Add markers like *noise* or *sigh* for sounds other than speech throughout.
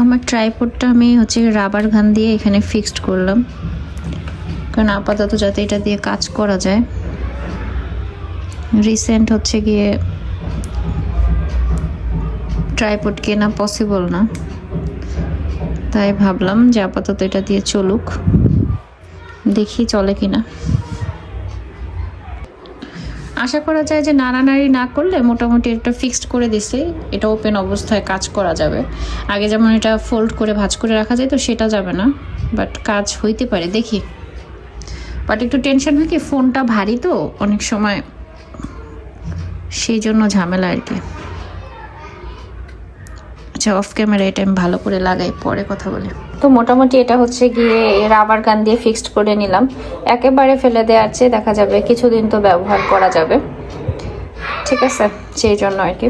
আমার ট্রাইপডটা আমি হচ্ছে রাবার গান দিয়ে এখানে ফিক্সড করলাম। কারণ আপাতত যাতে এটা দিয়ে কাজ করা যায়। রিসেন্ট হচ্ছে গিয়ে ট্রাইপড কেনা পসিবল না। তাই ভাবলাম যে আপাতত এটা দিয়ে চলুক। দেখি চলে কিনা। আশা করা যায় যে নাড়ানাড়ি না করলে মোটামুটি এটা ফিক্সড করে দিছে, এটা ওপেন অবস্থায় কাজ করা যাবে। আগে যেমন এটা ফোল্ড করে, ভাজ করে রাখা যায় তো সেটা যাবে না বাট কাজ হইতে পারে, দেখি। বাট একটু টেনশন হয় কি ফোনটা ভারী তো, অনেক সময় সেই জন্য ঝামেলা আর কি। আচ্ছা অফ ক্যামেরা এটা আমি ভালো করে লাগাই, পরে কথা বলে। তো মোটামুটি এটা হচ্ছে গিয়ে রাবার গান দিয়ে ফিক্সড করে নিলাম। একেবারে ফেলে দেওয়ার চেয়ে দেখা যাবে কিছুদিন তো ব্যবহার করা যাবে। ঠিক আছে, সেই জন্য আর কি।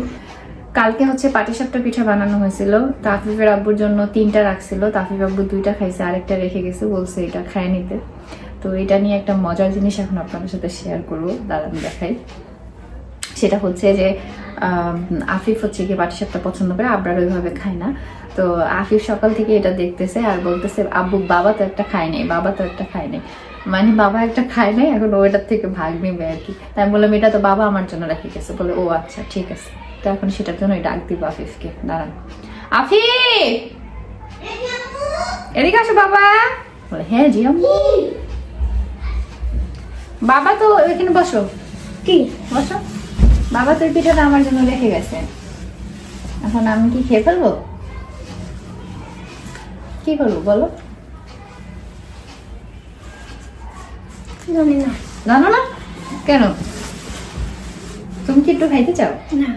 কালকে হচ্ছে পাটিসাপটা পিঠা বানানো হয়েছিল। তাফিফের আব্বুর জন্য তিনটা রাখছিল। তাফিফ আব্বু দুইটা খাইছে, আরেকটা রেখে গেছে, বলছে এটা খায় নিতে। তো এটা নিয়ে একটা মজার জিনিস এখন আপনাদের সাথে শেয়ার করব। দাঁড়ান দেখাই। সেটা হচ্ছে যে আফিফ হচ্ছে কি পাটিসাপটা পছন্দ করে আবরার ওইভাবে খায় না। তো আফিফ সকাল থেকে এটা দেখতেছে আর বলতেছে আব্বু বাবা তো একটা খায় নাই বাবা তো একটা খায় নাই। মানে বাবা একটা খায় নাই এখন ওইটার থেকে ভাগ নেবে আর কি। তাই আমি বললাম এটা তো বাবা আমার জন্য রেখে গেছে। বলে ও আচ্ছা ঠিক আছে। তো এখন সেটার জন্য ডাক দিব আফিফকে। দাঁড়ান। আফিফ! এদিকে আসো বাবা। বলে হ্যাঁ জি বাবা তো এখানে বসো। কি? বসো। বাবা তোর পিঠাটা আমার জন্য রেখে গেছে। এখন আমি কি খেয়ে ফেলব? কি করব বলো? জানি না। জানো না? কেন? তুমি কি একটু খাইতে চাও? না।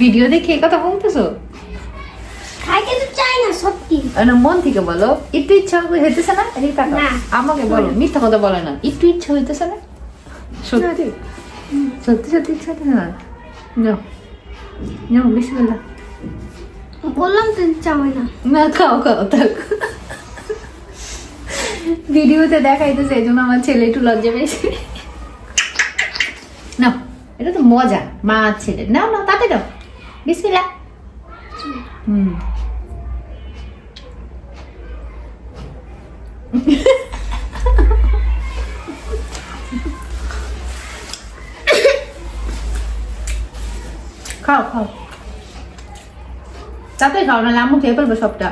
ভিডিও দেখে কথা বলতেছো? খাইতে তো চাই না সত্যি। না মন থেকে বলো একটু ইচ্ছা হইতেছে না? এদিকে তাকাও। আমাকে বলো মিথ্যা কথা বলে না। একটু ইচ্ছা হইতেছে না? সত্যি সত্যি সত্যি ইচ্ছা না যাও যাও বিসমিল্লাহ বললাম তো চাই না না খাও খাও থাক ভিডিওতে দেখাইতেছে এই জন্য আমার ছেলে একটু লজ্জা পেয়েছে না এটা তো মজা মা ছেলে নাও নাও তাতে দাও বিসমিল্লা হুম খাও খাও। তাতে খাও না আম্মু খেয়ে ফেলব সবটা।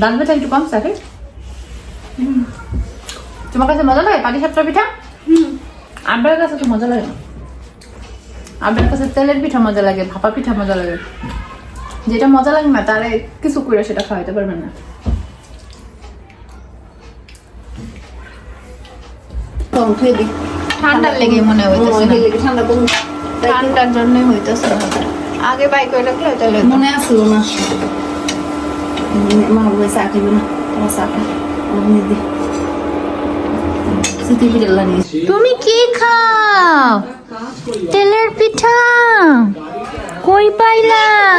ডাল পিঠা একটু কম থাকে তোমার কাছে মজা লাগে পাটি সাপটা পিঠা? আব্বার কাছে তো মজা লাগে না। আব্বার কাছে তেলের পিঠা মজা লাগে ভাপা পিঠা মজা লাগে। যেটা মজা লাগে না তারে কিছু করে সেটা খাওয়াইতে পারবেন না। ঠান্ডার লেগে মনে না। ঠান্ডা কম। ঠান্ডার জন্যই হইতেছে আগে বাইক করে রাখলে তাহলে মনে আসলো না। মা বলে চা খাইবে না তোমার চা তুমি কি খাও? তেলের পিঠা। কই পাইলাম?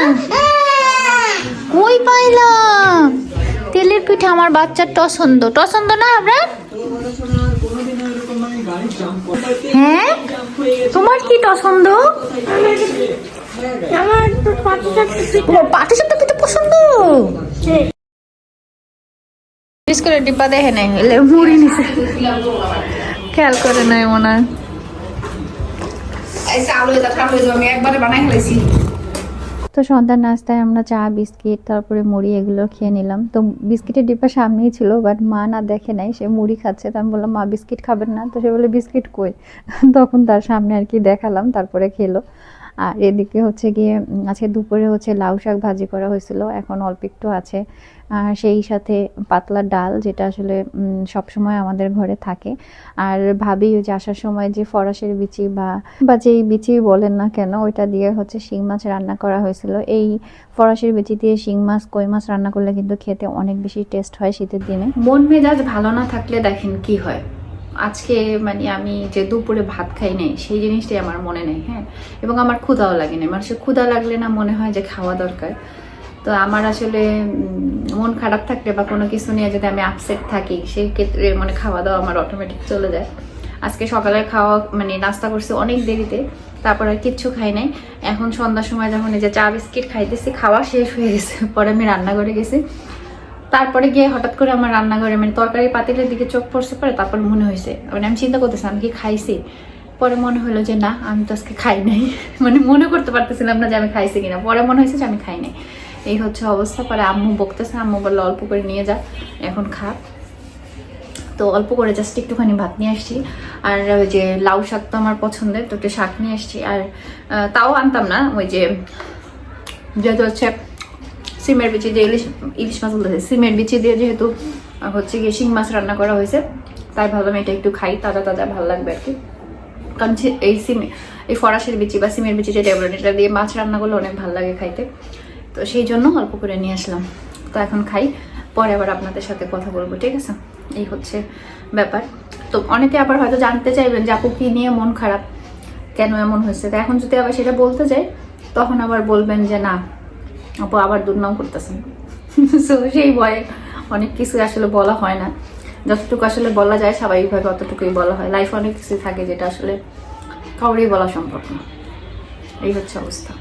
কই পাইলাম? তেলের পিঠা আমার বাচ্চার পছন্দ পছন্দ না আমরা? হ্যাঁ? তোমার কি পছন্দ? আমার পাটি সাপটা পিঠা পছন্দ? বিস্কুটের ডিব্বা দেখে নাই এলে মুড়ি নিছে। খেয়াল করে নাই মনে হয়। আমি একবারে বানাই ফেলেছি তো সন্ধ্যার নাস্তায় আমরা চা, বিস্কিট, তারপরে মুড়ি এগুলো খেয়ে নিলাম। তো বিস্কিটের ডিব্বা সামনেই ছিল বাট মা না দেখে নাই, সে মুড়ি খাচ্ছে। তো আমি বললাম, মা, বিস্কিট খাবেন না? তো সে বলে বিস্কিট কই? *laughs* তখন তার সামনে আর কি দেখালাম, তারপরে খেলো। আর এদিকে হচ্ছে গিয়ে আজকে দুপুরে হচ্ছে লাউ শাক ভাজি করা হয়েছিল, এখন অল্প একটু আছে। আর সেই সাথে পাতলা ডাল, যেটা আসলে সব সময় আমাদের ঘরে থাকে। আর ভাবি যে আসার সময় যে ফরাসের বিচি বা বা যেই বিচি বলেন না কেন, ওইটা দিয়ে হচ্ছে শিং মাছ রান্না করা হয়েছিল। এই ফরাসের বিচি দিয়ে শিং মাছ, কই মাছ রান্না করলে কিন্তু খেতে অনেক বেশি টেস্ট হয় শীতের দিনে। মন মেজাজ ভালো না থাকলে দেখেন কি হয়। আজকে মানে আমি যে দুপুরে ভাত খাই নাই, সেই জিনিসটাই আমার মনে নেই হ্যাঁ। এবং আমার ক্ষুধাও লাগে না মানুষের ক্ষুধা লাগলে না মনে হয় যে খাওয়া দরকার। তো আমার আসলে মন খারাপ থাকলে বা কোনো কিছু নিয়ে যদি আমি আপসেট থাকি, সেই ক্ষেত্রে মানে খাওয়া দাওয়া আমার অটোমেটিক চলে যায়। আজকে সকালে খাওয়া মানে নাস্তা করছি অনেক দেরিতে, তারপর আর কিচ্ছু খাই নাই। এখন সন্ধ্যার সময় যখন এই যে চা বিস্কিট খাইতেছি, খাওয়া শেষ হয়ে গেছে। পরে আমি রান্নাঘরে গেছি। তারপরে গিয়ে হঠাৎ করে আমার রান্নাঘরে মানে তরকারি পাতিলের দিকে চোখ পড়ছে পরে তারপর মনে হয়েছে মানে আমি চিন্তা করতেছি আমি কি খাইছি? পরে মনে হলো যে না, আমি তো আজকে খাই নাই। *laughs* মানে মনে করতে পারতেছিলাম না যে আমি খাইছি কিনা। পরে মনে হয়েছে যে আমি খাই নাই। এই হচ্ছে অবস্থা। পরে আম্মু বকতেছে, আম্মু বলল, অল্প করে নিয়ে যা, এখন খা। তো অল্প করে জাস্ট একটুখানি ভাত নিয়ে আসছি। আর ওই যে লাউ শাক তো আমার পছন্দের, তো একটু শাক নিয়ে আসছি। আর তাও আনতাম না, ওই যে, যেহেতু হচ্ছে সিমের বিচি দিয়ে ইলিশ ইলিশ মাছ বলতেছে। সিমের বিচি দিয়ে যেহেতু হচ্ছে গিয়ে শিং মাছ রান্না করা হয়েছে, তাই ভাবলাম এটা একটু খাই, তাজা তাজা ভালো লাগবে আর কি। কারণ এই সিমে, এই ফরাসের বিচি বা সিমের বিচি যেটা বলেন, এটা দিয়ে মাছ রান্না করলে অনেক ভালো লাগে খাইতে। তো সেই জন্য অল্প করে নিয়ে আসলাম। তো এখন খাই, পরে আবার আপনাদের সাথে কথা বলব, ঠিক আছে? এই হচ্ছে ব্যাপার। তো অনেকে আবার হয়তো জানতে চাইবেন যে আপু কী নিয়ে মন খারাপ? কেন এমন হয়েছে? তো এখন যদি আবার সেটা বলতে যাই, তখন আবার বলবেন যে না আপু আবার দুর্নাম করতেছেন। *laughs* সো সেই ভয়ে অনেক কিছু আসলে বলা হয় না। যতটুকু আসলে বলা যায় স্বাভাবিকভাবে অতটুকুই বলা হয়। লাইফ অনেক কিছু থাকে যেটা আসলে কাউরেই বলা সম্ভব না। এই হচ্ছে অবস্থা।